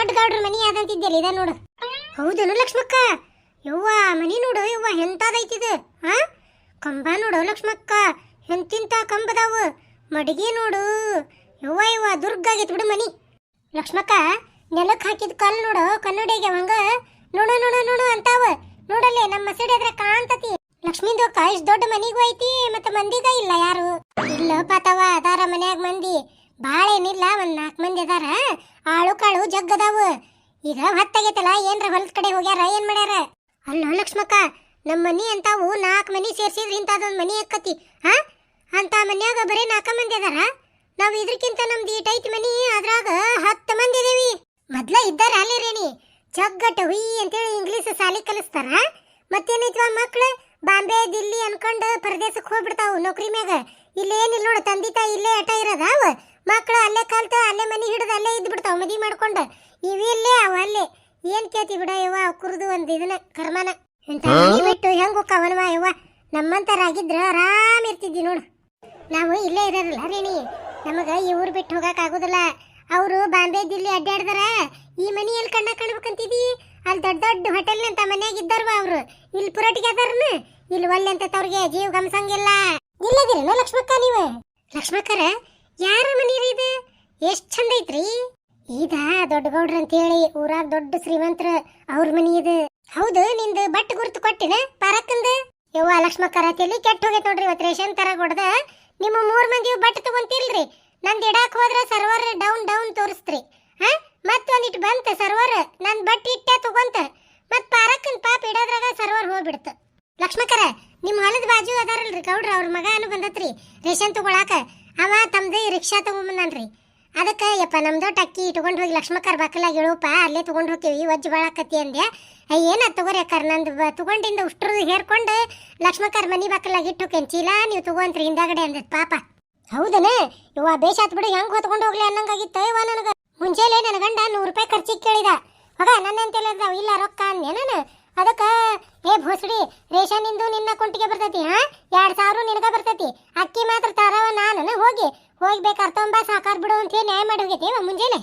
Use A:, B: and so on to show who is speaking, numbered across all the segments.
A: ದೊಡ್ಡ ಗೌಡ್ರ ಮನಿ ಆದಂತಿದ್ದಲ್ಲಿ ಇದ ನೋಡು. ಹೌದೇನು ಲಕ್ಷ್ಮಕ್ಕ? ಯವ್ವ, ಮನಿ ನೋಡು, ಯವ್ವ, ಎಂತದೈತಿದು ಹಾ ಕಂಬ ನೋಡು ಲಕ್ಷ್ಮಕ್ಕ, ಎಂತಿಂತ ಕಂಬದಾವ? ಮಡಗಿ ನೋಡು. ಯವ್ವ ಯವ್ವ, ದುರ್ಗ ಆಗೈತಿ ಬಿಡು ಮನಿ. ಲಕ್ಷ್ಮಕ್ಕ ನೆಲಕ್ಕೆ ಹಾಕಿದ ಕಲ್ಲು ನೋಡು, ಕನ್ನಡಿಗೆ ಹಂಗ. ನೋಡು ನೋಡು ನೋಡು ಅಂತಾವ. ನೋಡಲ್ಲೇ, ನಮ್ಮ ಮಸೀಡಿ ಆದ್ರೆ ಕಾಣ್ತತಿ. ಲಕ್ಷ್ಮೀದು ಅಕ್ಕ, ಇಷ್ಟು ದೊಡ್ಡ ಮನಿಗೂ ಐತಿ, ಮತ್ತೆ ಮಂದಿಗ ಇಲ್ಲ ಯಾರು? ಇಲ್ಲ ಪಾತವ, ಅದಾರ ಮನ್ಯಾಗ ಮಂದಿ. ಬಾಳ ಏನಿಲ್ಲ ಒಂದು ನಾಲ್ಕು ಮಂದಿ ಅದಾರ. ಆಳು ಕಾಳು ಜಗ್ಗದಾವ ಈಗ ಹೊತ್ತಾಗೈತಲ್ಲ, ಏನ್ರ ಹೊಲದ ಕಡೆ ಹೋಗ್ಯಾರ, ಏನ್ ಮಾಡ್ಯಾರ? ಅಲ್ಲ ಲಕ್ಷ್ಮಕ್ಕ ನಮ್ಮ ಮನಿ ಅಂತಾವು ನಾಲ್ಕು ಮನಿ ಸೇರ್ಸಿದ್ರ ಇಂಥದೊಂದು ಮನಿ ಅಕ್ಕತಿ, ಹಾ? ಅಂತ ಮನ್ಯಾಗ ಬರೀ ನಾಲ್ಕು ಮಂದಿ ಅದಾರ. ನಾವು ಇದ್ರಕ್ಕಿಂತ ನಮ್ದು ಈ ಟೈಟ್ ಮನಿ, ಅದ್ರಾಗ ಹತ್ತು ಮಂದಿ ಇದೀವಿ ಮೊದ್ಲ ಇದ್ದಾರ ಅಲ್ಲಿ ರೇಣಿ. ಜಗ್ಗಟ್ಟ ಹುಯ್ ಅಂತೇಳಿ ಇಂಗ್ಲೀಷ್ ಸಾಲಿ ಕಲಿಸ್ತಾರ. ಮತ್ತೇನೈತ್ವ ಮಕ್ಳು? ಬಾಂಬೆ, ದಿಲ್ಲಿ ಅನ್ಕೊಂಡು ಪರದೇಶಕ್ಕೆ ಹೋಗ್ಬಿಡ್ತಾವು ನೌಕರಿ ಮ್ಯಾಗ. ಇಲ್ಲೇನಿಲ್ಲ ನೋಡು, ತಂದಿ ತಾಯಿ ಇಲ್ಲೇ ಅಟ ಇರೋದಾವ. ಮಕ್ಳು ಅಲ್ಲೇ ಕಲ್ತು ಅಲ್ಲೇ ಮನೆ ಹಿಡಿದು ಅಲ್ಲೇ ಇದ್ದು ಬಿಡ್ತಾವ ಮದಿ ಮಾಡ್ಕೊಂಡು. ಇವಿಲ್ಲೇ ಇಲ್ಲೇ ಅವ ಅಲ್ಲೇ. ಏನ್ ಕೇತಿ ಬಿಡ ಯವ್ವ ಕುರ್ದು ಒಂದ್ ಇದನ್ನ ಕರ್ಮನ. ಮನಿ ಬಿಟ್ಟು ಹೆಂಗ್ ಹೋಕ್ಕವನವ ಯವ್ವ? ನಮ್ಮಂತರಾಗಿದ್ರ ಆರಾಮ್ ಇರ್ತಿದ್ವಿ ನೋಡು. ನಾವು ಇಲ್ಲೇ ಇರೋದಿಲ್ಲ ರೇಣಿ ನಮಗ ಈ ಊರು ಬಿಟ್ಟು ಹೋಗಕ್ ಆಗುದಿಲ್ಲ. ಅವರು ಬಾಂಬೆ ದಿಲ್ಲಿ ಅಡ್ಡಾಡ್ದಾರ ಈ ಮನಿ ಎಲ್ಲಿ ಕಣ್ಣ ಕಾಣ್ಬೇಕಂತಿದಿ? ಅಲ್ಲಿ ದೊಡ್ಡ ದೊಡ್ಡ ಹೋಟೆಲ್ ಅಂತ ಮನ್ಯಾಗ ಇದ್ದಾರವ ಅವ್ರು. ಇಲ್ಲಿ ಪುರಟಿಗೆ ಅದಾರನ. ಇಲ್ಲಿ ಒಲ್ಲೆ ಅಂತ ತವ್ರಿಗೆ ಜೀವ ಗಮಸಂಗಿಲ್ಲ. ಇಲ್ಲದಿಲ್ಲ ಲಕ್ಷ್ಮಕ್ಕ ನೀವು? ಲಕ್ಷ್ಮಕ್ಕರ? ಯಾರ ಮನೆ ರೀ ಇದು? ಎಷ್ಟು ಚಂದ ಐತ್ರಿ? ಇದ ದೊಡ್ಡ ಗೌಡ್ರ ಅಂತ ಹೇಳಿ ಊರಾಗ ದೊಡ್ಡ ಶ್ರೀಮಂತರ ಅವ್ರ ಮನೆ ಇದು. ಹೌದು, ನಿಂದು ಬಟ್ ಗುರುತು ಕೊಟ್ಟಿನ ಪಾರಕ್ಕಂದು? ಯವ್ವ ಲಕ್ಷ್ಮಕ್ಕರ ಕರಾತಿಯಲ್ಲಿ ಕೆಟ್ಟ ಹೋಗೈತೆ ನೋಡ್ರಿ ಇವತ್ತು ರೇಷನ್ ತರ ಕೊಡ್ದ. ನಿಮ್ಮ ಮೂರ್ ಮಂದಿ ಬಟ್ ತಗೊಂತಿಲ್ರಿ. ನಂದು ಇಡಾಕ್ ಹೋದ್ರ ಸರ್ವರ್ ಡೌನ್ ಡೌನ್ ತೋರಿಸ್ತ್ರಿ. ಹಾ? ಮತ್ತೊಂದಿಟ್ಟು ಬಂತ ಸರ್ವರ್ ನನ್ ಬಟ್ ಇಟ್ಟೆ ತಗೊಂತ. ಮತ್ ಪಾರಕ್ಕನ್ ಪಾಪ ಇಡೋದ್ರಾಗ ಸರ್ವರ್ ಹೋಗ್ಬಿಡ್ತ. ಲಕ್ಷ್ಮಕ್ಕರ ನಿಮ್ಮ ಹೊಲದ ಬಾಜು ಅದಾರಲ್ರಿ ಗೌಡ್ರ, ಅವ್ರ ಮಗನು ಬಂದತ್ರಿ ರೇಷನ್ ತಗೊಳಾಕ ಅವ ತಮ್ದು ರಿಕ್ಷಾ ತಗೊಂಬಂದನ್ರಿ. ಅದಕ್ಕೆ, ಯಪ್ಪ, ನಮ್ದು ಟಕ್ಕಿ ಇಟ್ಕೊಂಡು ಹೋಗಿ ಲಕ್ಷ್ಮಕ್ಕರ್ ಬಕ್ಕಲಾಗ ಹೇಳುಪ್ಪ ಅಲ್ಲೇ ತೊಗೊಂಡು ಹೋಗ್ತೀವಿ ವಜ್ಜ ಬಾಳಾಕತಿ ಅಂದೆ. ಏನ ತಗೋರಿ ಅಕ್ಕಾರ, ನಂದು ಬ- ತಗೊಂಡಿಂದ ಉಷ್ಟ್ರು ಹೇರ್ಕೊಂಡು ಲಕ್ಷ್ಮಕ್ಕರ್ ಮನೆ ಬಾಕಲಾಗಿ ಇಟ್ಟು ಚೀಲ, ನೀವು ತಗೊಂತ್ರಿ ಹಿಂದಾಗಡೆ ಅಂದ, ಪಾಪ. ಹೌದನ? ಇವ ಬೇಷಾತ್ ಬಿಡು, ಹೆಂಗ್ ಹೊತ್ಕೊಂಡು ಹೋಗ್ಲಿ ಅನ್ನಂಗಾಗಿತ್ತು ಇವ ನನಗ. ಮುಂಚೆಲೆ ನನ್ನ ಗಂಡ ನೂರು ರೂಪಾಯಿ ಖರ್ಚಿಗೆ ಕೇಳಿದ. ಹೋಗ, ನನ್ನ ಅಂತ ಇಲ್ಲ ರೊಕ್ಕ ಅಂದೆ ನಾನು? ಅದಕ್ಕ, ಏ ಭೋಸಡಿ ರೇಷನಿಂದು ನಿನ್ನ ಕುಂಟಿಗೆ ಬರ್ತೈತಿ, ಹಾ? ಎರಡ್ ಸಾವಿರ ನಿನಗ ಬರ್ತೈತಿ. ಅಕ್ಕಿ ಮಾತ್ರ ತರವ ನಾನು ಹೋಗಿ ಹೋಗಿ. ಬೇಕಾರ್ ತೊಂಬ, ಸಾಕಾರ ಬಿಡು ಅಂತ ಹೇಳಿ ನ್ಯಾಯ ಮಾಡಿ ಹೋಗೈತಿ ಮುಂಜಾನೆ.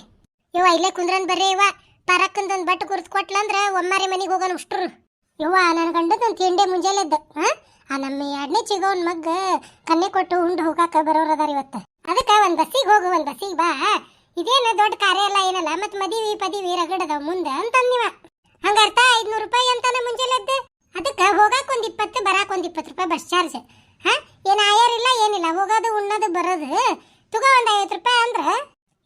A: ಇವ ಇಲ್ಲೇ ಕುಂದ್ರನ್ ಬರ್ರಿ, ಇವ. ಪರಕ್ಕಂದೊಂದ್ ಬಟ್ ಕುರ್ತು ಕೊಟ್ಲಂದ್ರ ಒಮ್ಮಾರಿ ಮನೆಗೆ ಹೋಗೋಣ ಉಷ್ಟ್ರು. ಇವ ನನ್ನ ಗಂಡದ ತಿಂಡೆ ಮುಂಜಾನೆ ಇದ್ದ ಆ ನಮ್ಮ ಎರಡನೇ ಚಿಗೋನ್ ಮಗ್ಗ ಕನ್ನೆ ಕೊಟ್ಟು ಉಂಡು ಹೋಗಾಕ ಬರೋರು ಅದಾರ ಇವತ್ತ. ಅದಕ್ಕ ಒಂದ್ ಬಸ್ಸಿಗೆ ಹೋಗು, ಒಂದ್ ಬಸ್ಸಿಗೆ ಬಾ. ಇದೇನ ದೊಡ್ಡ ಕಾರ್ಯ ಎಲ್ಲ ಏನಲ್ಲ ಮತ್ ಮದಿವಿ ಪದಿವಿ ವೀರಗಡದ ಮುಂದೆ ಅಂತಂದಿವ ಹಂಗ ಅರ್ಥ, ಐದ್ನೂರು ರೂಪಾಯಿ ಅಂತಾನೆ ಮುಂಜಾನೆ ಅದಕ್ಕೆ ಹೋಗಕ್ಕೆ ಹೋಗಾಕ ಒಂದ್ ಇಪ್ಪತ್ತು, ಬರಾಕ ಒಂದ್ ಇಪ್ಪತ್ತು ರೂಪಾಯಿ ಬಸ್ ಚಾರ್ಜ್. ಹಾ? ಏನ್ ಆಯಾರಿಲ್ಲ ಏನಿಲ್ಲ, ಹೋಗೋದು, ಉಣ್ಣೋದು, ಬರೋದು. ತಗೋ ಒಂದ್ ಐವತ್ತು ರೂಪಾಯಿ ಅಂದ್ರ.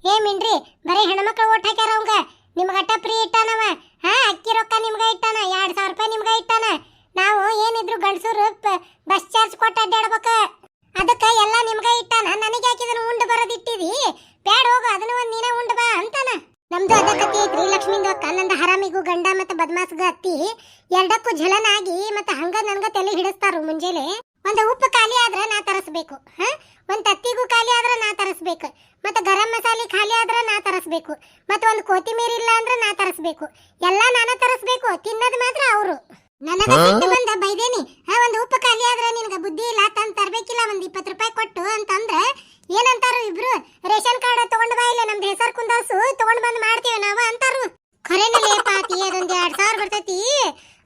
A: ಏ ಮಿನ್ರಿ ಬರೀ ಹೆಣ್ಮಕ್ಳು ಓಟ್ ಹಾಕ್ಯಾರ ಅವಂಗ. ನಿಮ್ಗ ಅಟ್ಟ ಫ್ರೀ ಇಟ್ಟಾನವ. ಹಾ? ಅಕ್ಕಿ ರೊಕ್ಕ ನಿಮ್ಗ ಇಟ್ಟಾನ, ಎರಡ್ ಸಾವಿರ ರೂಪಾಯಿ ನಿಮ್ಗ ಇಟ್ಟಾನ. ನಾವು ಏನಿದ್ರು ಗಂಡಸರು ಬಸ್ ಚಾರ್ಜ್ ಕೊಟ್ಟು ಅಡ್ಡಾಡ್ಬೇಕ. ಅದಕ್ಕೆ ಎಲ್ಲ ನಿಮ್ಗ ಇಟ್ಟಾನ. ನನಗೆ ಹಾಕಿದನು ಉಂಡು ಬರೋದಿಟ್ಟಿದಿ ಬ್ಯಾಡ ಹೋಗು, ಅದನ್ನ ಒಂದ್ ನೀನ ಉಂಡು ಬಾ ಅಂತಾನ. ನಮ್ದು ಅದ ಕತಿ ಐತ್ರಿ ಲಕ್ಷ್ಮಿಂದು ಹರಾಮಿಗೂ ಗಂಡ ಮತ್ತೆ ಬದ್ಮಾಸ್ಗ ಅತ್ತಿ, ಎರಡಕ್ಕೂ ಝಲನ ಆಗಿ ಮತ್ತೆ ಹಂಗ ನನ್ಗ ತಲೆ ಹಿಡಿಸ್ತಾರು ಮುಂಜಾನೆ. ಒಂದ ಉಪ್ಪು ಖಾಲಿ ಆದ್ರ ನಾ ತರಸ್ಬೇಕು, ಹ? ಒಂದ್ ತತ್ತಿಗೂ ಖಾಲಿ ಆದ್ರ ನಾ ತರಸ್ಬೇಕು, ಮತ್ತೆ ಗರಂ ಮಸಾಲೆ ಖಾಲಿ ಆದ್ರ ನಾ ತರಸ್ಬೇಕು, ಮತ್ತೆ ಒಂದ್ ಕೊತ್ತಿಮೀರಿ ಇಲ್ಲ ಅಂದ್ರ ನಾ ತರಸ್ಬೇಕು, ಎಲ್ಲಾ ನಾನ ತರಸ್ಬೇಕು, ತಿನ್ನದ್ ಮಾತ್ರ ಅವರು. ನನಗ ಸಿಟ್ಟು ಬಂದ ಬೈದೇನಿ. ಹಾ ಒಂದ್ ಉಪ್ಪು ಖಾಲಿ ಆದ್ರ ನಿನಗ ಬುದ್ಧಿ ಇಲ್ಲ ತಂದ್ ತರಬೇಕಿಲ್ಲ ಒಂದ್ ಇಪ್ಪತ್ ರೂಪಾಯಿ ಕೊಟ್ಟು ಅಂತಂದ್ರೆ ಏನಂತಾರು ಇಬ್ರು? ರೇಷನ್ ಕಾರ್ಡ್ ತಗೊಂಡ್ ಬಾ ಇಲ್ಲ ನಮ್ದು ಹೆಸರು ಕುಂದಾಸು ತಗೊಂಡ್ ಬಂದ್ ಮಾಡ್ತೀವಿ ನಾವು ಅಂತಾರು. ಖರೇನಲ್ಲೇ ಪಾತಿ ಅದೊಂದು ಎರಡ್ ಸಾವಿರ ಬರ್ತೈತಿ.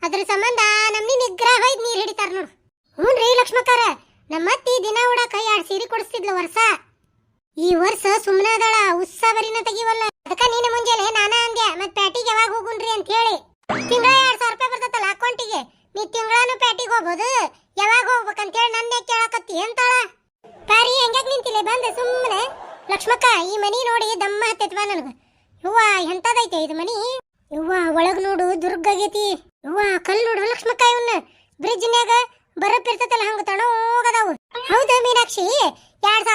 A: ಅದ್ರ ಸಂಬಂಧ ನಮ್ನಿ ನಿಗ್ರಹ ಹೋಯ್ತು ನೀರ್ ಹಿಡಿತಾರ ನೋಡು. ಹ್ಞೂನ್ರಿ ಲಕ್ಷ್ಮಕ್ಕಾರ ನಮ್ಮ ಅತ್ತಿ ದಿನ ಉಡಾಕ ಎರಡ್ ಸೀರೆ ಕೊಡಿಸ್ತಿದ್ಲು ವರ್ಷ. ಈ ವರ್ಷ ಸುಮ್ಮನೆ ಅದಾಳ ಉತ್ಸವರಿನ ತೆಗಿವಲ್ಲ. ಅದಕ್ಕ ನಾನ ಅಂದ್ಯ ಮತ್ ಪ್ಯಾಟಿಗೆ ಯಾವಾಗ ಹೋಗುನ್ರಿ ಅಂತ ಹೇಳಿ ತಿಂಗಳ ಎರಡ್ ಸಾವಿರ ರೂಪಾಯಿ ಬರ್ತೈತಲ್ಲ ಅಕೌಂಟಿಗೆ ನೀ ತಿಂಗಳಾನು ಪ್ಯಾಟಿಗೆ ಹೋಗ್ಬೋದು ಯಾವಾಗ ಹೋಗ್ಬೇಕಂತ ಹೇಳಿ ನನ್ನೇ ಕೇಳಕತ್ತಿ ಅಂತಾಳ ಪಾರಿ ಹೆಂಗ್ಯಾಕ್ ನಿಂತಿಲ್ಲ ಬಂದೆ ಸುಮ್ಮನೆ ಲಕ್ಷ್ಮಕ್ಕ ಈ ಮನಿ ನೋಡಿ ದಮ್ಮ ಹತ್ತೈತ್ವಾ ನನಗ ಯವ್ವ ಎಂತದೈತೆ ಇದು ಮನಿ ಯವ್ವ ಒಳಗ್ ನೋಡು ದುರ್ಗಾಗೈತಿ ಯವ್ವ ಕಲ್ ನೋಡು ಲಕ್ಷ್ಮಕ್ಕ ಇವನ್ನ ಬ್ರಿಡ್ಜ್ನ್ಯಾಗ ಬರಪ್ ಇರ್ತೈತಲ್ಲ ಹಂಗ ತಣೋಗದಾವು ಹೌದು ಮೀನಾಕ್ಷಿ ಎರಡ್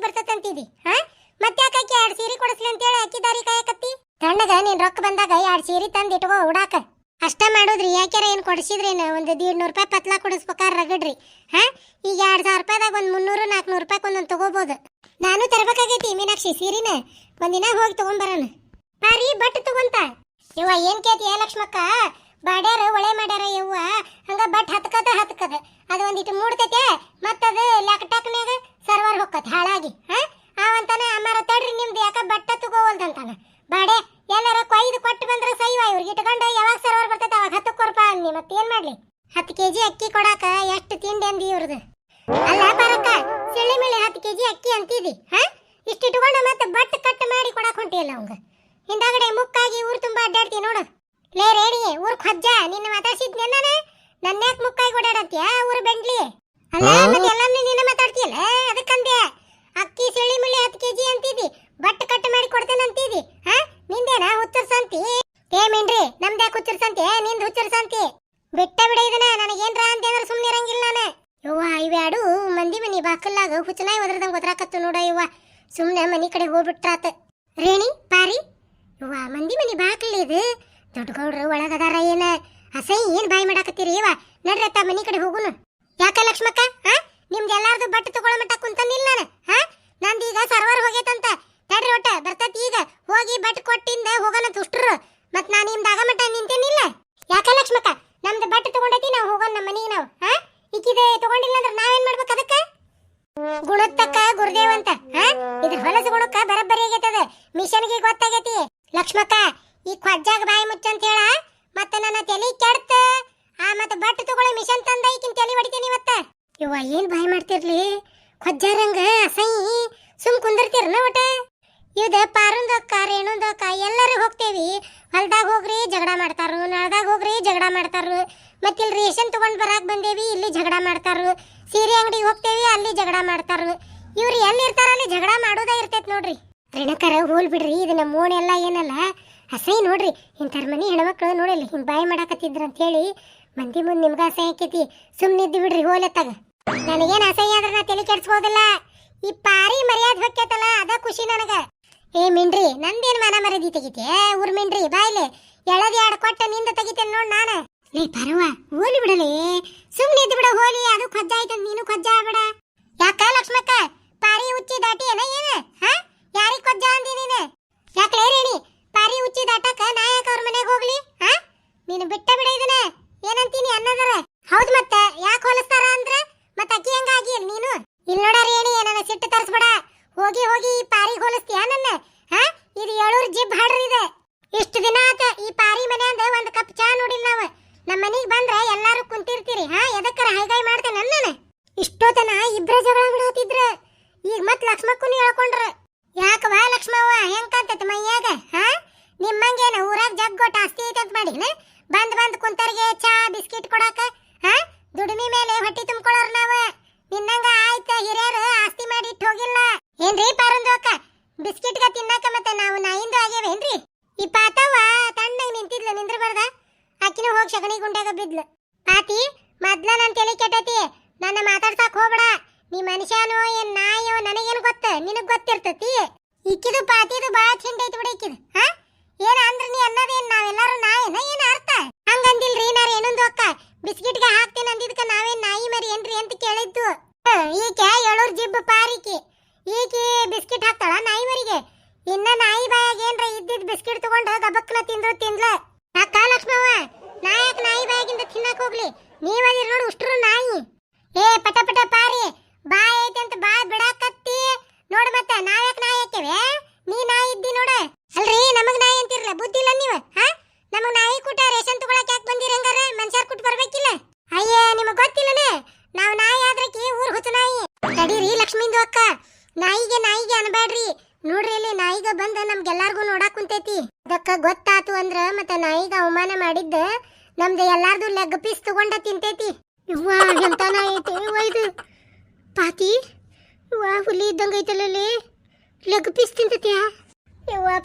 A: ಅಕೌಂಟಿಗೆ ಬರ್ತೈತಂತಿದಿ, ಹಾ? ಮತ್ತೆ ಯಾಕೆ ಎರಡು ಸೀರೆ ಕೊಡಿಸ್ಲಿ ಅಂತೇಳಿ ಅಕ್ಕಿದಾರಿ ಕಾಯಕತ್ತಿ? ತಣ್ಣಗ ನೀನ್ ರೊಕ್ಕ ಬಂದಾಗ ಎರಡು ಸೀರೆ ತಂದ್ ಇಟ್ಕೋ ಉಡಾಕ. ಅಷ್ಟ ಮಾಡುದ್ರಿ, ಯಾಕ್ಯಾರ ಏನ್ ಕೊಡಿಸಿದ್ರೇನ? ಒಂದ್ ನೂರು ರೂಪಾಯಿ ಪತ್ಲ ಕೊಡಿಸ್ಬೇಕಾರ ರಗಡ್ರಿ, ಹಾ? ಈಗ ಎರಡ್ ಸಾವಿರ ರೂಪಾಯಿದಾಗ ಒಂದ್ ಮುನ್ನೂರು ನಾಲ್ಕುನೂರು ರೂಪಾಯಿ ಒಂದೊಂದು ತಗೋಬಹುದು ನಾನು ತರಬೇಕಾಗೈತಿ ಮೀನಾಕ್ಷಿ ಸೀರಿನ? ಒಂದಿನ ಹೋಗಿ ತಗೊಂಬರೋಣ. ಬಾರಿ ಬಟ್ ತಗೊಂತ. ಯವ್ವ, ಏನ್ ಕೇತಿ ಏ ಲಕ್ಷ್ಮಕ್ಕ? ಬಾಡ್ಯಾರ ಒಳೆ ಮಾಡ್ಯಾರ ಯವ್ವ. ಹಂಗ ಬಟ್ ಹತ್ಕದ ಹತ್ಕದ. ಅದು ಒಂದಿಟ್ಟು ಮೂಡ್ತೈತೆ, ಮತ್ತದ ಲ್ಯಾಕ್ಟಾಕ್ನ್ಯಾಗ ಹೊಕ್ಕತ್ ಹಾಳಾಗಿ ಹಾ? ಅವಂತಾನ ಅಮ್ಮಾರ ತಡ್ರಿ ನಿಮ್ದು ಯಾಕ ಬಟ್ಟ ತಗೋವಲ್ದಂತಾನ ಬಾಡೆ ಎಲ್ಲಾರ ಕೊಯ್ದು ಕೊಟ್ಟು ಬಂದ್ರೆ ಸೈವ ಇವ್ರಿಗೆ. ಇಟ್ಕೊಂಡು ಯಾವಾಗ ಸರ್ವರ್ ಬರ್ತೈತೆ ಅವಾಗ ಹತ್ತು ಕೊರಪ ಅನ್ನಿ ಮತ್ತೇನ್ ಮಾಡ್ಲಿ? ಹತ್ತು ಕೆಜಿ ಅಕ್ಕಿ ಕೊಡಾಕ ಎಷ್ಟು ತಿಂಡಿ ಅಂದಿ ಇವ್ರದ್ದು ಅಲ್ಲ ಬರಕ್ಕ ಸಿಳ್ಳಿ ಮಿಳಿ ಹತ್ತು ಕೆಜಿ ಅಕ್ಕಿ ಅಂತಿದಿ ಹಾ? ಇಷ್ಟು ಇಟ್ಕೊಂಡು ಮತ್ತೆ ಬಟ್ ಕಟ್ ಮಾಡಿ ಕೊಡಾಕ ಹೊಂಟಿಯಲ್ಲ ಅವಂಗ. ಹಿಂದಾಗಡೆ ಮುಕ್ಕಾಗಿ ಊರು ತುಂಬಾ ಅಡ್ಡಾಡ್ತಿ ನೋಡು. ಲೇ ರೇಡಿ ಊರ್ ಖಜ್ಜ ನಿನ್ನ ಮಾತಾಡ್ಸಿದ್ನೆ ನಾನು ನನ್ನ ಯಾಕೆ ಮುಕ್ಕಾಗಿ ಓಡಾಡತ್ತೀಯ ಊರು ಬೆಂಡ್ಲಿ ಅಲ್ಲ ಮತ್ತೆ ಎಲ್ಲಾನು ನಿನ್ನ ಮಾತಾಡ್ತೀಯಲ್ಲ? ಅದಕ್ಕಂದೆ ಮುಳ್ಳಿ ಹತ್ತು ಕೆಜಿ ಅಂತಿದಿ ಬಟ್ ಕಟ್ ಮಾಡಿ ಕೊಡ್ತೇನೆ ಅಂತಿದಿ ಹಾ? ನಿಂದೇನ? ಹುಚ್ಚರ್ ಸಂತಿ? ಏ ಮಿಂಡ್ರಿ ಯಾಕೆ ಹುಚ್ಚರ್ ಸಂತಿ? ನಿಂದ ಹುಚ್ಚರ್ ಸಂತಿ? ಬಿಟ್ಟ ಬಿಡ ಇದನ್ನ. ನನಗೇನ್ರ ಅಂತ ಅಂದ್ರೆ ಸುಮ್ಮನೆ ಇರಂಗಿಲ್ಲ ನಾನು. ಯವ್ವ ಇವ್ಯಾಡು ಮಂದಿ ಮನಿ ಬಾಕಲ್ಲಾಗ ಹುಚ್ಚನಾಯಿ ಒದ್ರದಂಗ ಒದ್ರಾಕತ್ತು ನೋಡ ಯವ್ವ. ಸುಮ್ಮನೆ ಮನಿ ಕಡೆ ಹೋಗ್ಬಿಟ್ರಾತ. ರೇಣಿ, ಪಾರಿ. ಯವ್ವ, ಮಂದಿ ಮನಿ ಬಾಕಲ್ ಇದು. ದೊಡ್ಡ ಗೌಡ್ರು ಒಳಗದಾರ ಏನ? ಅಸೈ, ಏನ್ ಬಾಯಿ ಮಾಡಾಕತ್ತೀರಿ ಯವ್ವ? ನಡ್ರಿ ಅತ್ತ ಮನಿ ಕಡೆ ಹೋಗುನು. ಯಾಕ ಲಕ್ಷ್ಮಕ್ಕ? ಹಾ ನಿಮ್ದು ಎಲ್ಲಾರ್ದು ಬಟ್ಟೆ ತಗೊಳ ಮಟ್ಟ ಕುಂತನಿಲ್ಲ ನಾನು. ಹಾ? ನಂದು ಈಗ ಸರ್ವರ್ ಹೋಗೈತಂತ. ತಡ್ರಿ ಒಟ್ಟ, ಬರ್ತತಿ ಈಗ. ಹೋಗಿ ಬಟ್ ಕೊಟ್ಟಿಂದ ಹೋಗೋಣ ತುಷ್ಟ್ರು ಮತ್ ನಾನು ನಿಮ್ಮ ಆಗ ಮಟ್ಟ ನಿಂತೇನಿಲ್ಲ. ಯಾಕ ಲಕ್ಷ್ಮಕ್ಕ? ನಮ್ದು ಬಟ್ ತಗೊಂಡೈತಿ, ನಾವು ಹೋಗೋಣ ನಮ್ಮ ಮನೆಗೆ ನಾವು, ಹಾ? ಇಕ್ಕಿದೆ ತಗೊಂಡಿಲ್ಲ ಅಂದ್ರೆ ನಾವೇನ್ ಮಾಡ್ಬೇಕು ಅದಕ್ಕೆ? ಗುಣತ್ತಕ್ಕ ಗುರುದೇವ್ ಅಂತ, ಹಾ? ಇದ್ರ ಹೊಲಸ ಗುಣಕ್ಕ ಬರಬ್ಬರಿ ಆಗೈತದ. ಮಿಷನ್ಗೆ ಗೊತ್ತಾಗೈತಿ. ಲಕ್ಷ್ಮಕ್ಕ, ಈ ಕೊಜ್ಜಾಗ ಬಾಯಿ ಮುಚ್ಚ ಅಂತ ಹೇಳ. ಮತ್ತೆ ನನ್ನ ತಲೆ ಕೆಡ್ತ. ಆ, ಮತ್ತೆ ಬಟ್ ತಗೊಳ್ಳಿ ಮಿಷನ್ ತಂದ, ಈಕಿನ ತಲೆ ಹೊಡಿತೀನಿ ಇವತ್ತ. ಇವ ಏನ್ ಬಾಯಿ ಮಾಡ್ತಿರ್ಲಿ? ಕೊಜ್ಜಾರಂಗ ಅಸೈ ಸುಮ್ ಕುಂದಿರ್ತೀರನ ಒಟ ಇವ್ದ ಪಾರುಂದಕ್ಕ ರೇಣುಂದಕ್ಕ ಎಲ್ಲರೂ ಹೋಗ್ತೇವಿ. ಹೊಲ್ದಾಗ ಹೋಗ್ರಿ ಜಗಳ ಮಾಡ್ತಾರು ನಳದಾಗ ಹೋಗ್ರಿ ಜಗಳ ಮಾಡ್ತಾರು ಮತ್ತಿಲ್ಲಿ ರೇಷನ್ ತಗೊಂಡ್ ಬರಾಕ್ ಬಂದೇವಿ, ಇಲ್ಲಿ ಜಗಳ ಮಾಡ್ತಾರು ಸೀರೆ ಅಂಗಡಿಗೆ ಹೋಗ್ತೇವಿ, ಅಲ್ಲಿ ಜಗಳ ಮಾಡ್ತಾರು ಇವ್ರು ಎಲ್ಲಿ ಇರ್ತಾರ ಅಲ್ಲಿ ಜಗಳ ಮಾಡೋದೇ ಇರ್ತೈತೆ ನೋಡ್ರಿ. ರೇಣಕರ ಹೋಲ್ ಬಿಡ್ರಿ, ಇದನ್ನ ನಮ್ಮ ಎಲ್ಲಾ ಏನಲ್ಲ. ಅಸೈ ನೋಡ್ರಿ. ಇಂಥರ ಮನಿ ಹೆಣ್ಮಕ್ಳು ನೋಡಿಲ್ಲ ಹಿಂಗೆ ಬಾಯಿ ಮಾಡಾಕತ್ತಿದ್ರು ಅಂತ ಹೇಳಿ ಮಂದಿ ಮುಂದೆ ನಿಮ್ಗ ಅಸಹ್ಯ ಆಕೈತಿ. ಸುಮ್ಮನಿದ್ದು ಬಿಡ್ರಿ ಹೋಲತ್ತಾಗ ನನಗೇನ್ ಅಸಹ್ಯ ಆದ್ರೆ ನಾ ತಲೆ ಕೆಡ್ಸ್ಕೋದಿಲ್ಲ ಈ ಪಾರಿ ಮರ್ಯಾದೆ ಹೊಕ್ಕೈತಲ್ಲ ಅದ ಖುಷಿ ನನಗೆ. ಏ ಮಿಂಡ್ರಿ ನಂದೇನ್ ಮಾನ ಮರದಿ ತೆಗಿತೆ? ಊರ್ ಮಿಂಡ್ರಿ ಬಾಯ್ಲೆ ಎಳದಿ ಎರಡು ಕೊಟ್ಟ ನಿಂದ ತೆಗಿತೇನೆ ನೋಡ್ ನಾನು. ಲೇ ಪರವ ಹೋಲಿ ಬಿಡಲಿ. ಸುಮ್ಮನೆ ಇದ್ದು ಬಿಡ ಹೋಲಿ. ಅದು ಖಜ್ಜ ಆಯ್ತು ನೀನು ಖಜ್ಜ ಆಗ್ಬೇಡ ಯಾಕ ಲಕ್ಷ್ಮಕ್ಕ? ಪಾರಿ ಉಚ್ಚಿ ದಾಟಿ ಏನ ಏನು? ಹಾ ಯಾರಿಗ್ ಖಜ್ಜ ಅಂದಿ ನೀನು ಯಾಕಲೇ ರೇಣಿ ಪಾರಿ ಉಚ್ಚಿ ದಾಟಕ ನಾ ಯಾಕ ಅವ್ರ ಮನೆಗೆ ಹೋಗ್ಲಿ ಹಾ ನೀನು ಬಿಟ್ಟ ಬಿಡ ಇದನ್ನ ಏನಂತೀನಿ ಅನ್ನದರ ಹೌದ್ ಮತ್ತ ಯಾಕೆ ಹೋಲಿಸ್ತಾರ ಅಂದ್ರ ಮತ್ತ ಅಕ್ಕಿ ಹಂಗಾಗಿ ನೀನು ಇಲ್ಲಿ ನೋಡ ರೇಣಿ ನನ್ನ ಸಿಟ್ಟು ತರಿಸ್ಬೇಡ ಹೋಗಿ ಹೋಗಿ ಈ ಪಾರಿಗೆ ಹೋಲಿಸ್ತೀಯ ನನ್ನ ಹಾ ಇದು ಏಳೂರು ಜಿಬ್ ಹಾಡ್ರಿ ಇದೆ ಇಷ್ಟು ದಿನ ಆತ ಈ ಪಾರಿ ಮನೆಯಿಂದ ಒಂದ್ ಕಪ್ ಚಾ ನೋಡಿಲ್ಲ ನಾವ್ ನಮ್ಮ ಮನಿಗ್ ಬಂದ್ರ ಎಲ್ಲಾರು ಕುಂತಿರ್ತೀರಿ ಹಾ ಎದಕ್ಕರ ಹೈಗಾಯ್ ಮಾಡ್ತೇನೆ ನನ್ನ ಇಷ್ಟೋತನ ಇಬ್ರ ಜಗಳ ಬಿಡೋತಿದ್ರ ಈಗ ಮತ್ ಲಕ್ಷ್ಮಕ್ಕೂ ಹೇಳ್ಕೊಂಡ್ರ. ಯಾಕವ ಲಕ್ಷ್ಮವ್ವ ಹೆಂಗ್ ಕಾಂತೈತಿ ಮೈಯಾಗ? ಹಾ? ನಿಮ್ಮಂಗೇನ ಊರಾಗ ಜಗ್ಗೊಟ್ಟ ಆಸ್ತಿ ಐತೆ ಅಂತ ಮಾಡಿನ ಬಂದ್ ಬಂದ್ ಕುಂತರ್ಗೆ ಚಾ, ಬಿಸ್ಕಿಟ್ ಕೊಡಾಕ? ಹಾ? ದುಡಿಮೆ ಮೇಲೆ ಹೊಟ್ಟಿ ತುಂಬ್ಕೊಳ್ಳೋರ್ ನಾವ. ನಿನ್ನಂಗ ಆಯ್ತ ಹಿರಿಯರು ಆಸ್ತಿ ಮಾಡಿ ಇಟ್ಟು ಹೋಗಿಲ್ಲ. ಏನ್ರಿ ಪಾರಂದೋಕ ಬಿಸ್ಕಿಟ್ಗ ತಿನ್ನಾಕ ಮತ್ತೆ ನಾವು ನಾಯಿಂದ ಆಗ್ಯಾವೇನ್ರಿ? ಈ ಪಾತವ್ವ ತಣ್ಣಗ್ ನಿಂತಿದ್ಲ, ನಿಂದ್ರಬಾರ್ದ? ಆಕಿನೂ ಹೋಗಿ ಶಗಣಿ ಗುಂಡಾಗ ಬಿದ್ಲು. ಪಾತಿ, ಮದ್ಲ ನನ್ ತಲೆ ಕೆಟ್ಟೈತಿ. ನನ್ನ ಮಾತಾಡ್ಸಕ್ ಹೋಗ್ಬೇಡ. ನೀ ಮನುಷ್ಯನೋ ಏನ್ ನಾಯೋ ನನಗೇನು ಗೊತ್ತ? ನಿನಗ್ ಗೊತ್ತಿರ್ತತಿ? ಇಕ್ಕಿದು ಪಾತಿದು ಬಾಳ ಚಿಂಡೈತಿ ಬಿಡ ಇಕ್ಕಿದು ಹಾ ಏನ ಅಂದ್ರ ನೀ ಅನ್ನೋದೇನ್ ನಾವೆಲ್ಲಾರು ನಾಯೇನ? ಏನ ಅರ್ಥ? ಹಂಗಂದಿಲ್ರಿ ನಾನು ಏನೊಂದು ಅಕ್ಕ ಬಿಸ್ಕಿಟ್ಗೆ ಹಾಕ್ತೀನಿ ಅಂದಿದ್ಕ ನಾವೇನ್ ನಾಯಿ ಮರಿ ಏನ್ರಿ ಅಂತ ಕೇಳಿದ್ದು. ಈಕೆ ಏಳೂರ್ ಜಿಬ್ ಪಾರಿಕಿ ಈಕಿ. ಬಿಸ್ಕಿಟ್ ಹಾಕ್ತಾಳ ನಾಯಿ ಮರಿಗೆ. ಇನ್ನ ನಾಯಿ ಬಾಯಾಗ ಏನ್ರ ಇದ್ದಿದ್ ಬಿಸ್ಕಿಟ್ ತಗೊಂಡು ಗಬಕ್ನ ತಿಂದ್ರು ತಿಂದ್ಲ. ಅಕ್ಕ ಲಕ್ಷ್ಮವ್ವ, ನಾಯಕ್ ನಾಯಿ ಬಾಯಾಗಿಂದ ತಿನ್ನಕ್ ಹೋಗ್ಲಿ. ನೀವದಿರ್ ನೋಡು ಉಷ್ಟ್ರು ನಾಯಿ. ಏ ಪಟ ಪಟ ಪಾರಿ. ಬಾಯ್ ಐತೆ ಅಂತ ಬಾಯ್ ಬಿಡಾಕತ್ತಿ. ನೋಡು ಮತ್ತೆ, ನಾವ್ಯಾಕ್ ನಾಯಿ ಹಾಕ್ಯವೆ? ನೀ ನಾಯಿ ಇದ್ದಿ ನೋಡ. ಅಲ್ರಿ, ನಮಗ್ ನಾಯಿ ಅಂತಿರ್ಲ, ಬುದ್ಧಿ ಇಲ್ಲ ನೀವ? ಹಾ? ನಮಗ್ ನಾಯಿ ಕೂಟ ರೇಷನ್ ತಗೊಳಕ್ ಯಾಕೆ ಬಂದಿರ ಹಂಗಾರ? ಮನ್ಸಾರ್ ಕೂಟ ಬರ್ಬೇಕಿಲ್ಲ. ಅಯ್ಯ, ನಿಮಗ್ ಗೊತ್ತಿಲ್ಲನೆ? ನಾವ್ ನಾಯಿ ಆದ್ರಕಿ ಊರ್ ಹುಚ್ಚ ನಾಯಿ. ತಡೀರಿ ಲಕ್ಷ್ಮಿಂದು ಅಕ್ಕ. ನಾಯಿಗೆ ನಾಯಿಗೆ ಅನ್ಬೇಡ್ರಿ ನೋಡ್ರಿ ಇಲ್ಲಿ ನಾಯಿಗ ಬಂದ ನಮ್ಗೆಲ್ಲಾರ್ಗು ನೋಡಾಕ್ ಕುಂತೈತಿ. ಅದಕ್ಕ ಗೊತ್ತಾತು ಅಂದ್ರ ಮತ್ತ ನಾಯಿಗ ಅವಮಾನ ಮಾಡಿದ್ದ ನಮ್ದು ಎಲ್ಲಾರ್ದು ಲೆಗ್ ಪೀಸ್ ತಗೊಂಡ ತಿಂತೈತಿ. ಇವ್ವಾ ಎಂತ ನಾಯಿ ಐತಿ? ಇವ್ವ ಇದು? ಪಾತಿ? ಇವ್ವ ಹುಲಿ ಇದ್ದಂಗ ಐತಲ್ಲಲ್ಲಿ ಲಗ್ ಪೀಸ್ ತಿಂತತ್ಯಾ?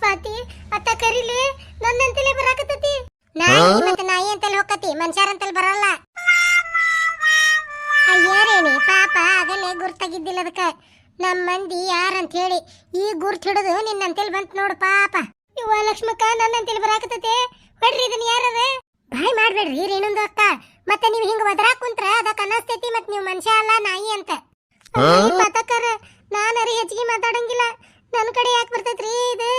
A: ಪಾತಿ ಅತ್ತ ಕರಿಲಿ ನನ್ನಂತಲೇ ಬರಾಕತ್ತತಿ? ನಾಯಿ ಮತ್ತೆ ನಾಯಿ ಅಂತಲ್ಲಿ ಹೋಗತಿ ಮನುಷ್ಯರ ಅಂತಲ್ಲಿ ಬರಲ್ಲ. ಅಯ್ಯರೇಣಿ ಪಾಪ ಆಗಲೇ ಗುರ್ತಾಗಿದ್ದಿಲ್ಲ ಅದಕ್ಕ. ನಮ್ಮ ಮಂದಿ ಯಾರಂತ ಹೇಳಿ ಈ ಗುರ್ತ್ ಹಿಡಿದು ನಿನ್ನಂತೇಳಿ ಬಂತು ನೋಡು ಪಾಪ. ಇವ್ವ ಲಕ್ಷ್ಮಕ್ಕ ನನ್ನಂತೇಳಿ ಬರಾಕತ್ತತೆ. ಹೊಡ್ರಿ ಇದನ್ನ ಯಾರದ? ಬಾಯ್ ಮಾಡ್ಬೇಡ್ರಿ ರೇಣುಂದು ಅಕ್ಕ. ಮತ್ತೆ ನೀವು ಹಿಂಗ ಒದರಾಕ್ ಕುಂತ್ರ ಅದಕ್ಕೆ ಅನಸ್ತೈತಿ ಮತ್ತೆ ನೀವು ಮನುಷ್ಯ ಅಲ್ಲ ನಾಯಿ ಅಂತ. ಪತಕರ ನಾನರಿ ಹೆಚ್ಚಿಗೆ ಮಾತಾಡಂಗಿಲ್ಲ. ನನ್ನ ಕಡೆ ಯಾಕೆ ಬರ್ತೈತ್ರಿ ಇದು?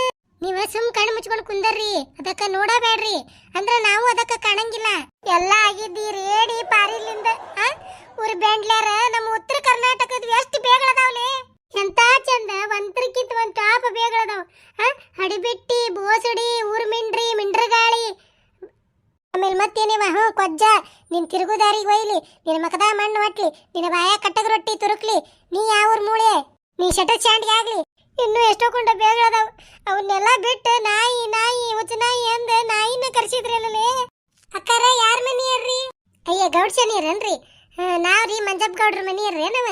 A: ನೀವ ಸುಮ್ ಕಣ್ಣು ಮುಚ್ಕೊಂಡು ಕುಂದರ್ರಿ. ಅದಕ್ಕ ನೋಡಬೇಡ್ರಿ. ಅಂದ್ರ ನಾವು ಅದಕ್ಕ ಕಾಣಂಗಿಲ್ಲ. ಎಲ್ಲ ಆಗಿದ್ದೀರಿ ರೇಡಿ ಪಾರಿಲಿಂದ. ಆ? ಊರ್ ಬೆಂಡ್ಲ್ಯಾರ ನಮ್ಮ ಉತ್ತರ ಕರ್ನಾಟಕದ ಎಷ್ಟು ಬೇಗಳದಾವ್ಲಿ ಎಂತ ಚಂದ ಒಂತ್ರಕ್ಕಿಂತ ಒಂದ್ ಟಾಪ್ ಬೇಗಳದಾವ್ ಹಡಿಬಿಟ್ಟಿ ಬೋಸಡಿ ಊರ್ ತುರುಕ್ಲಿ ನಿನ್ನ ಬಾಯ ಕಟ್ಟಗ ರೊಟ್ಟಿ ತುರುಕ್ಲಿ, ನೀ ಯಾವ ಮೂಳೆ? ನೀ ಶಟರ್ ಚಾಂಡ್ಗೆ ಆಗ್ಲಿ. ಇನ್ನು ಎಷ್ಟೋ ಕೊಂಡ ಬೇಗಳದಾವ್ ಅವನ್ನೆಲ್ಲ ಬಿಟ್ಟು ನಾಯಿ ನಾಯಿ ಉಚ್ಚ ನಾಯಿ ಅಂದ ನಾಯಿನ ಕರ್ಸಿದ್ರಲ್ಲೇ ಅಕ್ಕಾರ, ಯಾರ ಮನೆಯರ್ರಿ? ಅಯ್ಯ ಗೌಡ್ ಶನಿಯರನ್ರಿ ನಾವ್ರಿ ಮಂಜಪ್ಪ ಗೌಡ್ರ ಮನೆಯರ್ರಿ ನಾವ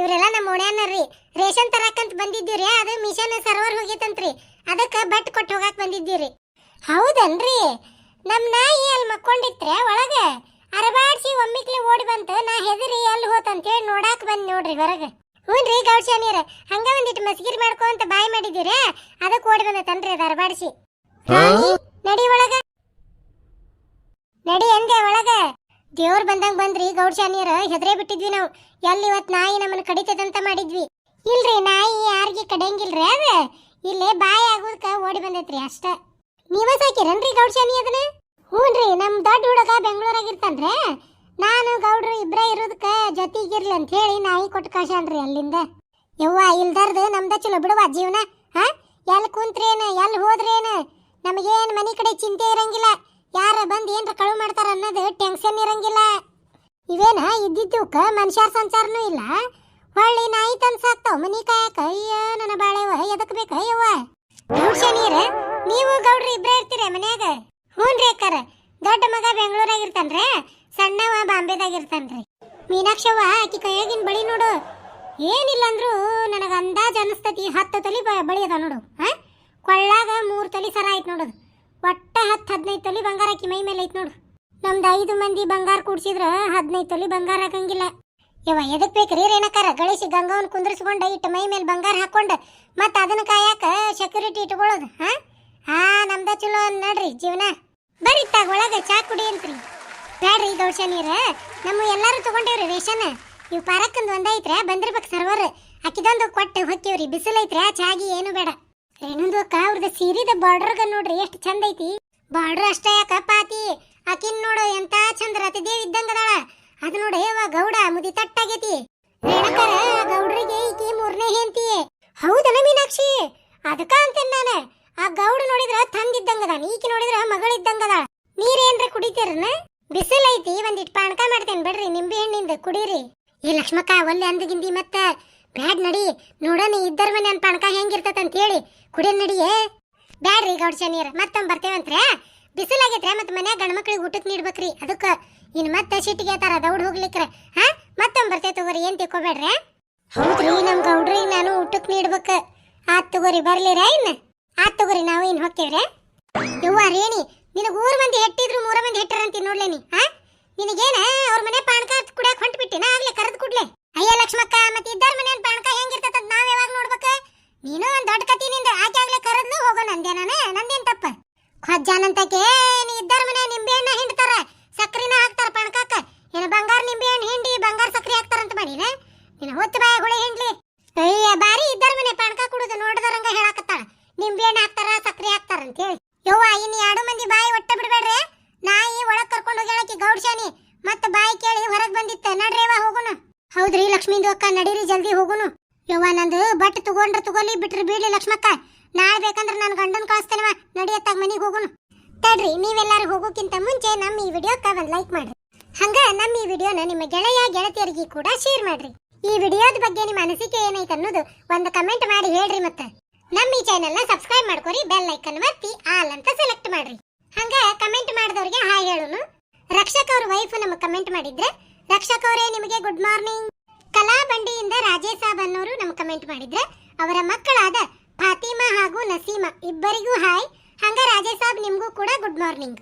A: ಇವರೆಲ್ಲ ನಮ್ಮ ಓಣ್ಯಾನರ್ರಿ. ರೇಷನ್ ತರಾಕಂತ ಬಂದಿದ್ದೀವ್ರಿ, ಅದು ಮಿಷನ್ ಸರ್ವರ್ ಹೋಗೈತಂತ್ರಿ ಅದಕ್ಕ ಬಟ್ ಕೊಟ್ಟು ಹೋಗಾಕ್ ಬಂದಿದ್ದೀವ್ರಿ. ಹೌದನ್ರಿ? ನಮ್ಮ ನಾಯಿ ಅಲ್ಲಿ ಮಕ್ಕೊಂಡಿತ್ರೆ ಒಳಗ? ಅರಬಾಡ್ಸಿ ಒಮ್ಮಿಕ್ಲೆ ಓಡಿ ಬಂತು ನಾ ಹೆದರಿ ಎಲ್ಲಿ ಹೋತಂತೇಳಿ ನೋಡಾಕ್ ಬಂದ್ ನೋಡ್ರಿ ಹೊರಗೆ. ಹ್ಞೂನ್ರಿ ಗೌಡ್ ಶಾನಿಯರ ಹಂಗ ಒಂದಿಟ್ಟು ಮಸ್ಗಿರಿ ಮಾಡ್ಕೊಂತ ಬಾಯಿ ಮಾಡಿದ್ದೀರಿ? ಅದಕ್ಕೆ ಓಡಿ ಬಂದತನ್ರಿ ಅದು ಅರಬಾಡ್ಸಿ. ನಡಿ ಒಳಗ. ನಡಿ ಅಂದೆ ಒಳಗ. ದೇವ್ರು ಬಂದಂಗ ಬಂದ್ರಿ ಗೌಡ್ ಶಾನಿಯರ ಹೆದರೇ ಬಿಟ್ಟಿದ್ವಿ ನಾವು. ಎಲ್ಲಿ ಇವತ್ ನಾಯಿ ನಮ್ಮನ್ನ ಕಡಿತದಂತ ಮಾಡಿದ್ವಿ. ಇಲ್ರಿ ನಾಯಿ ಯಾರಿಗೆ ಕಡಿಯಂಗಿಲ್ರಿ ಅದ? ಇಲ್ಲೇ ಬಾಯಿ ಆಗೋದಕ್ಕ ಓಡಿ ಬಂದೈತ್ರಿ ಅಷ್ಟ. ನೀವ ಸಾಕಿರನ್ರಿ ಗೌಡ್ ಶಾನಿ ಅದನ್ನ? ಹ್ಞೂನ್ರಿ ನಮ್ಮ ದೊಡ್ಡ ಹುಡುಗ ಬೆಂಗಳೂರಾಗ ಇರ್ತಾನ್ರೆ ನಾನು ಗೌಡ್ರು ಇಬ್ಬರೇ ಇರೋದಕ್ಕೆ ಜೊತೆಗಿರ್ಲಿ ಅಂತ ಹೇಳಿ ನಾಯಿ ಕೊಟ್ಟು ಕಳ್ಸಾನ್ರಿ ಅಲ್ಲಿಂದ. ಯವ್ವ, ಇಲ್ದಾರ್ದು ನಮ್ದ ಚಲೋ ಬಿಡುವ ಜೀವನ, ಹಾ? ಎಲ್ಲಿ ಕುಂತ್ರೇನು ಎಲ್ಲಿ ಹೋದ್ರೇನು? ನಮಗೇನ್ ಮನೆ ಕಡೆ ಚಿಂತೆ ಇರಂಗಿಲ್ಲ. ಯಾರ ಬಂದು ಏನ್ರ ಕಳುವು ಮಾಡ್ತಾರ ಅನ್ನೋದು ಟೆನ್ಷನ್ ಇರಂಗಿಲ್ಲ. ಇವೇನ ಇದ್ದಿದ್ದಕ್ಕ ಮನುಷ್ಯರ ಸಂಚಾರನೂ ಇಲ್ಲ. ಹೊಳ್ಳಿ ನಾಯಿ ತಂದ್ ಮನಿ ಕಾಯಕ. ಅಯ್ಯ, ನನ್ನ ಬಾಳೆವ ಎದಕ್ ಬೇಕ, ಅಯ್ಯವ್ವ? ಗೌಡ್ಶನೀರ ನೀವು ಗೌಡ್ರಿ ಇಬ್ರೇ ಇರ್ತೀರ ಮನ್ಯಾಗ? ಹ್ಞೂನ್ರಿ ಅಕ್ಕಾರ. ದೊಡ್ಡ ಮಗ ಬೆಂಗಳೂರಾಗ ಇರ್ತಾನ್ರೆ ಸಣ್ಣವ ಬಾಂಬೆದಾಗ ಇರ್ತಾನ್ರಿ ಮೀನಾಕ್ಷವ್ವ ಆಕಿ ಕೈಯಾಗಿನ ಬಳಿ ನೋಡು. ಏನಿಲ್ಲ ಅಂದ್ರು ನನಗೆ ಅಂದಾಜ್ ಅನಿಸ್ತತಿ. ಹತ್ತು ತೊಲಿ ಬಳಿ ಅದ ನೋಡು. ಹಾಂ ಕೊಳ್ಳಾಗ ಮೂರು ತೊಲಿ ಸರ ಆಯ್ತು ನೋಡು. ಒಟ್ಟ ಹತ್ತು ಹದಿನೈದು ತೊಲಿ ಬಂಗಾರ ಆಕಿ ಮೈ ಮೇಲೆ ಐತೆ ನೋಡು. ನಮ್ದು ಐದು ಮಂದಿ ಬಂಗಾರ ಕೂಡ್ಸಿದ್ರ ಹದಿನೈದು ತೊಲಿ ಬಂಗಾರ ಆಗಂಗಿಲ್ಲ. ಯವ್ವ, ಎದಕ್ ಬೇಕ್ರಿ ರೇಣಕಾರ? ಗಳಿಸಿ ಗಂಗವನ್ ಕುಂದ್ರಿಸ್ಕೊಂಡ ಇಟ್ಟು ಮೈ ಮೇಲೆ ಬಂಗಾರ ಹಾಕೊಂಡ ಮತ್ತ ಅದನ್ನ ಕಾಯಕ್ಕೆ ಸೆಕ್ಯೂರಿಟಿ ಇಟ್ಕೊಳ್ಳೋದು ಹಾ ಹಾ ನಮ್ದ ಚಲೋ ನಡ್ರಿ ಜೀವನ. ಬರ್ರಿ ತಾಗ ಒಳಗ ಚಾ ಕುಡಿ ಅಂತ್ರಿ. ಬ್ಯಾಡ್ರಿ ನೀರ. ನಮ್ಮ ಎಲ್ಲರೂ ತಗೊಂಡೇವ್ರಿ ರೇಷನ್. ಇವು ಪಾರಕ್ಕಂದು ಒಂದೈತ್ರ ಬಂದಿರ್ಬೇಕು ಸರ್ವರ್. ಅಕ್ಕಿದೊಂದು ಕೊಟ್ಟು ಹೊಕ್ಕಿವ್ರಿ ಬಿಸಿಲೈತ್ರ ಚಾಗಿ ಏನು ಬೇಡ. ರೇಣುಂದು ಅಕ್ಕ, ಅವ್ರದ ಸೀರಿದ ಬಾರ್ಡರ್ಗ ನೋಡ್ರಿ, ಎಷ್ಟು ಚಂದ ಐತಿ. ಬಾರ್ಡರ್ ಅಷ್ಟೇ ಯಾಕ ಪಾತಿ. ಆಕಿನ್ ನೋಡು, ಎಂತ ಚಂದ ರತಿದೇವ್ ಇದ್ದಂಗ ಅದಾಳ. ಅದು ನೋಡು ಯವ್ವ ಗೌಡ, ಮುದಿ ತಟ್ಟಾಗೈತಿ. ರೇಣಕರ ಗೌಡ್ರಿಗೆ ಈಕಿ ಮೂರನೇ ಹೆಂತಿ ಹೌದನ ಮೀನಾಕ್ಷಿ? ಅದಕ್ಕ ಅಂತೇನೆ ನಾನು. ಆ ಗೌಡ ನೋಡಿದ್ರ ತಂದಿದ್ದಂಗ ಈಕಿ ನೋಡಿದ್ರ ಮಗಳಿದ್ದಂಗ ಅದಾಳ ನೀರೇನ್ರ ಕುಡಿತೀರನ? ಬಿಸಿಲೈತಿ ಒಂದಿಟ್ ಪಾನಕ ಮಾಡ್ತೇನೆ ಬಿಡ್ರಿ, ನಿಂಬೆ ಹಣ್ಣಿಂದ ಕುಡೀರಿ. ಏ ಲಕ್ಷ್ಮಕ್ಕ, ಒಲ್ಲೆ ಅಂದಗಿಂದಿ ಮತ್ತ, ಬ್ಯಾಡ್ ನಡಿ, ನೋಡೋಣ, ಇದ್ದರ ಮನೆ ಅಂತ ಪಾನಕ ಹೆಂಗಿರ್ತತ ಅಂತ ಹೇಳಿ ಕುಡಿಯ ನಡಿಯೇ ಬ್ಯಾಡ್ರಿ ಗೌಡ ಶನಿಯರ, ಮತ್ತೊಮ್ಮೆ ಬರ್ತೇವಂತ್ರೆ ಬಿಸಿಲಾಗೈತ್ರೆ ಮತ್ತೆ ಮನ್ಯಾಗ ಗಂಡ ಮಕ್ಳಿಗೆ ಊಟಕ್ಕೆ ನೀಡ್ಬೇಕ್ರಿ, ಅದಕ್ಕೆ ಇನ್ನು ಮತ್ತೆ ಸಿಟ್ಟಿಗೆ ತರ ದೌಡ್ ಹೋಗ್ಲಿಕ್ರೆ, ಹಾ? ಮತ್ತೊಮ್ಮೆ ಬರ್ತೇವೆ ತಗೋರಿ, ಏನ್ ತಿಳ್ಕೊಬೇಡ್ರಿ ಹೌದ್ರಿ ನಮ್ಮ ಗೌಡ್ರಿ, ನಾನು ಊಟಕ್ಕೆ ನೀಡ್ಬೇಕು. ಆತ್ ತಗೋರಿ, ಬರ್ಲಿರ ಇನ್ನ? ಆತ್ ತಗೋರಿ, ನಾವು ಇನ್ ಹೋಗ್ತೇವ್ರೆ? ಯವ್ವ ರೇಣಿ, ನಿನಗ ಊರ್ ಮಂದಿ ಹೆಟ್ಟಿದ್ರು, ಮೂರ ಮಂದಿ ಹೆಟ್ಟರ ಅಂತ ನೋಡ್ಲೇನಿ ಹಾ ನಿನಗೇನ, ಅವ್ರ ಮನೆ ಪಾನಕ ಕುಡಿಯಕ್ ಹೊಂಟ್ ಬಿಟ್ಟಿನ ಆಗ್ಲೇ ಕರೆದ್ ಕೂಡ್ಲೆ? ಅಯ್ಯ ಲಕ್ಷ್ಮಕ್ಕ ಮತ್ತೆ ಇದ್ದಾರ ಮನೆ ಪಾನಕ ಹೆಂಗಿರ್ತದ ನಾವ್ ಯಾವಾಗ ನೋಡ್ಬೇಕ ನೀನು ಒಂದ್ ದೊಡ್ಡ ಕತಿ ನಿಂದ ಆಕೆ ಆಗ್ಲೇ ಕರೆದ್ನು ಹೋಗೋ ನಂದೇ ನಾನೇ ನಂದೇನ್ ತಪ್ಪ ಖಜ್ಜಾನಂತಕ್ಕೆ ನೀ ಇದ್ದಾರ ಮನೆ ನಿಂಬೆ ಹಣ್ಣ ಹಿಂಡ್ತಾರ ಸಕ್ರಿನ ಹಾಕ್ತಾರ ಪಾನಕಕ್ಕ ಏನ ಬಂಗಾರ ನಿಂಬೆ ಹಣ್ಣು ಹಿಂಡಿ ಬಂಗಾರ ಸಕ್ರಿ ಹಾಕ್ತಾರಂತ ಮಾಡಿನ ನಿನ್ನ ಹೊತ್ತು ಬಾಯ ಹುಳಿ ಹಿಂಡ್ಲಿ ಅಯ್ಯ ಬಾರಿ ಇದ್ದಾರ ಮನೆ ಪಾನಕ ಕುಡುದು ನೋಡ್ದರಂಗ ಹೇಳಾಕತ್ತಾಳ ನಿಂಬೆ ಹಣ್ಣು ಹಾಕ್ತಾರ ಸಕ್ರಿ ಹಾಕ್ತಾರ ಅಂತ ಹೇಳಿ ಯವ್ವ ಇನ್ನು ಎರಡು ಮಂದಿ ಬಾಯಿ ಒಟ್ಟ ಬಿಡ್ಬೇಡ್ರಿ ನಾಯಿ ಒಳಗ್ ಕರ್ಕೊಂಡು ಹೋಗಿ ಹೇಳಕ್ಕೆ ಗೌಡ್ಶಾನಿ ಮತ್ತ ಬಾಯಿ ಕೇಳಿ ಹೊರಗ್ ಬಂದಿತ್ತ ನಡ್ರೇವ ಹೋಗುನು ಹೌದ್ರಿ ಲಕ್ಷ್ಮೀಂದು ಅಕ್ಕ, ನಡೀರಿ, ಜಲ್ದಿ ಹೋಗುನು. ಯವ್ವ ನಂದು ಬಟ್ ತಗೊಂಡ್ರ ತಗೊಲಿ ಬಿಟ್ರಿ ಬೀಳಿ ಲಕ್ಷ್ಮಕ್ಕ. ನಾಳೆ ಬೇಕಂದ್ರೆ ನಾನು ಗಂಡನ್ ಕಳಿಸ್ತೇನವ ನಡಿಯತ್ತಾಗ ಮನೆಗೆ ಹೋಗುನು. ತಡ್ರಿ, ನೀವೆಲ್ಲಾರು ಹೋಗೋಕ್ಕಿಂತ ಮುಂಚೆ ನಮ್ಮ ಈ ವಿಡಿಯೋಕ್ಕ ಒಂದು ಲೈಕ್ ಮಾಡ್ರಿ. ಹಂಗ ನಮ್ಮ ಈ ವಿಡಿಯೋನ ನಿಮ್ಮ ಗೆಳೆಯ, ಗೆಳತಿಯರಿಗೆ ಕೂಡ ಶೇರ್ ಮಾಡ್ರಿ. ಈ ವಿಡಿಯೋದ ಬಗ್ಗೆ ನಿಮ್ಮ ಅನಿಸಿಕೆ ಏನೈತೆ ಅನ್ನೋದು ಒಂದು ಕಮೆಂಟ್ ಮಾಡಿ ಹೇಳ್ರಿ ಮತ್ತೆ. ನಮ್ಮ ಈ ಚಾನೆಲ್ನ ಸಬ್ಸ್ಕ್ರೈಬ್ ಮಾಡ್ಕೊರಿ ಬೆಲ್ ಐಕನ್ ಒತ್ತಿ ಆಲ್ ಅಂತ ಸೆಲೆಕ್ಟ್ ಮಾಡ್ರಿ. ಹಂಗ ಕಮೆಂಟ್ ಮಾಡಿದವ್ರಿಗೆ ಹಾಯ್ ಹೇಳುನು. ರಕ್ಷಕ ಅವ್ರ ವೈಫ್ ನಮಗೆ ಕಮೆಂಟ್ ಮಾಡಿದ್ರೆ ರಕ್ಷಕ ಅವರೇ ನಿಮಗೆ ಗುಡ್ ಮಾರ್ನಿಂಗ್ ಕಲಾ ಬಂಡಿಯಿಂದ ರಾಜೇಶ್ ಅನ್ನೋರು ನಮ್ಗೆ ಕಮೆಂಟ್ ಮಾಡಿದ್ರೆ, ಅವರ ಮಕ್ಕಳಾದ ಫಾತಿಮಾ ಹಾಗೂ ನಸೀಮಾ ಇಬ್ಬರಿಗೂ ಹಾಯ್ ಹಂಗ ರಾಜೇಸಾಬ್ ನಿಮಗೂ ಕೂಡ ಗುಡ್ ಮಾರ್ನಿಂಗ್